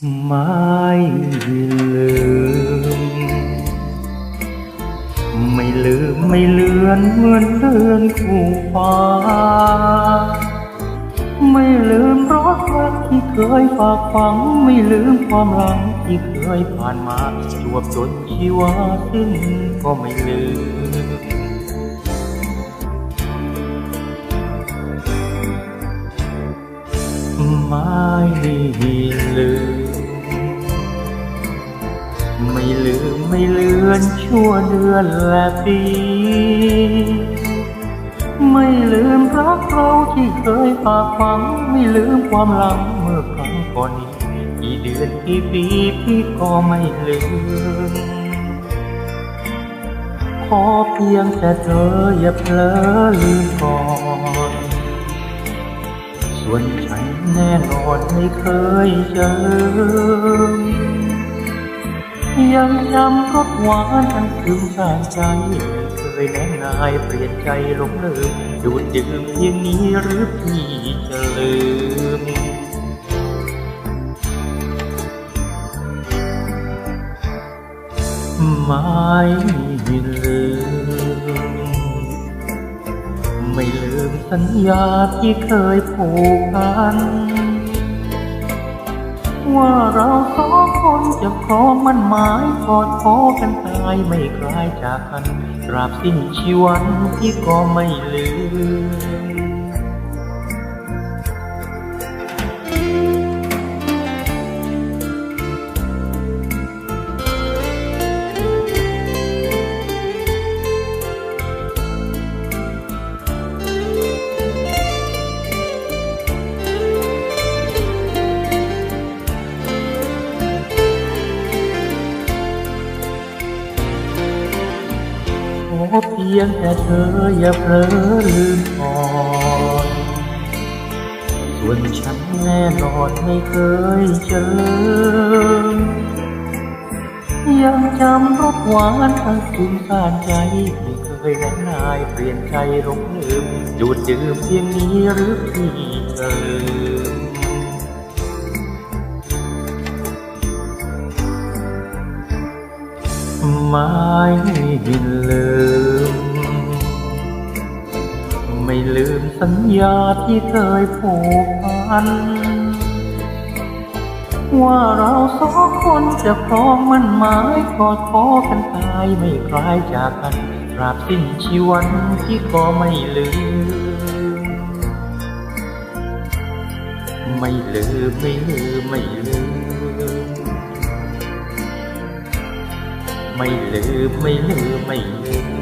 ไม่ลืม ไม่ลืมไม่เลือนเหมือนเลือนคู่ฟ้า ไม่ลืมรัสรักที่เคยฝากฝัง ไม่ลืมความหลังที่เคยผ่านมาจวบจนชีวาสิ้นก็ไม่ลืมไม่ลืม ลืมไม่เลือนชั่วเดือนและปี ไม่ลืมรักเราที่เคยฝากฝัง ไม่ลืมความหลังเมื่อครั้งก่อนนี้กี่เดือนกี่ปีพี่ก็ไม่ลืม ขอเพียงแต่เธออย่าเผลอลืมก่อนส่วนฉันแน่นอนไม่เคยจะลืม ยังจำรสหวานอันถึงสานใจ เคยแน่นายเปลี่ยนใจหลงลืมดูดดื่มเพียงนี้หรือพี่จะลืมไม่ลืม ไม่ลืมสัญญาที่เคยผูกพัน ว่าเราสอง จะขอมันหมายกอดคอกันตายไม่คลายจากกันตราบสิ้นชีวันที่ก็ไม่ลืม พียงแต่เธออย่าเผลอลืมก่อนส่วนฉันแน่นอนไม่เคยจะลืมยังจำรสหวานทั้งถึงสานใจ ไม่เคยแน่นายเปลี่ยนใจหลงลืมดูดดื่มเพียงนี้หรือพี่จะลืมไม่ลืม สัญญาที่เคยผูกพัน ว่าเราสองคนจะครองมันหมายกอดคอกันตายไม่คลายจากกันตราบสิ้นชีวันที่ก็ไม่ลืม ไม่ลืม ไม่ลืม ไม่ลืม ไม่ลืม ไม่ลืม ไม่ลืม